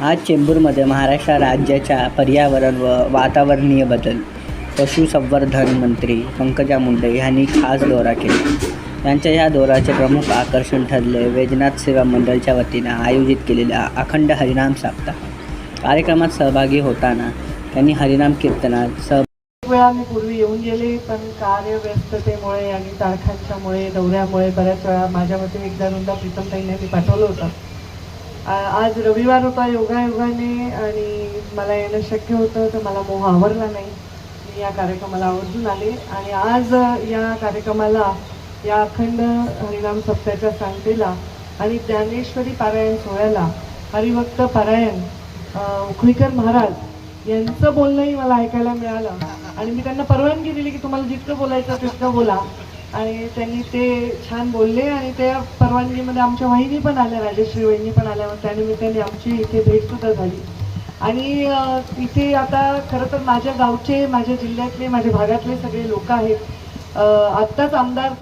आज चेंबूरमध्ये महाराष्ट्र राज्याच्या पर्यावरण व वातावरणीय बदल पशुसंवर्धन मंत्री पंकजा मुंडे यांनी खास दौरा केला. त्यांच्या या दौऱ्याचे प्रमुख आकर्षण ठरले वैजनाथ सेवा मंडळच्या वतीनं आयोजित केलेल्या अखंड हरिनाम सप्ताह. कार्यक्रमात सहभागी होताना त्यांनी हरिनाम कीर्तनात सह वेळा मी पूर्वी येऊन गेले पण कार्यव्यस्ततेमुळे आणि तारखांच्यामुळे दौऱ्यामुळे बऱ्याच वेळा माझ्या मते एकदा दोनदा प्रीतमताईंनी मी पाठवलं होतं. आज रविवार होता योगायोगाने आणि मला येणं शक्य होतं तर मला मोह आवरला नाही. मी या कार्यक्रमाला आवर्जून आले. आणि आज या कार्यक्रमाला या अखंड हरिनाम सप्त्याच्या सांगतेला आणि ज्ञानेश्वरी पारायण सोहळ्याला हरिभक्त पारायण उखळीकर महाराज यांचं बोलणंही मला ऐकायला मिळालं. आणि मी त्यांना परवानगी दिली की तुम्हाला जितकं बोलायचं तितकं बोला. आणि त्यांनी ते छान बोलले आणि त्या परवानगीमध्ये आमच्या वहिनी पण आल्या राजश्री वहिनी पण आल्या त्यानिमित्ताने आमची इथे भेटसुद्धा झाली. आणि इथे आता खरं तर माझ्या गावचे माझ्या जिल्ह्यातले माझ्या भागातले सगळे लोक आहेत. आत्ताच आमदार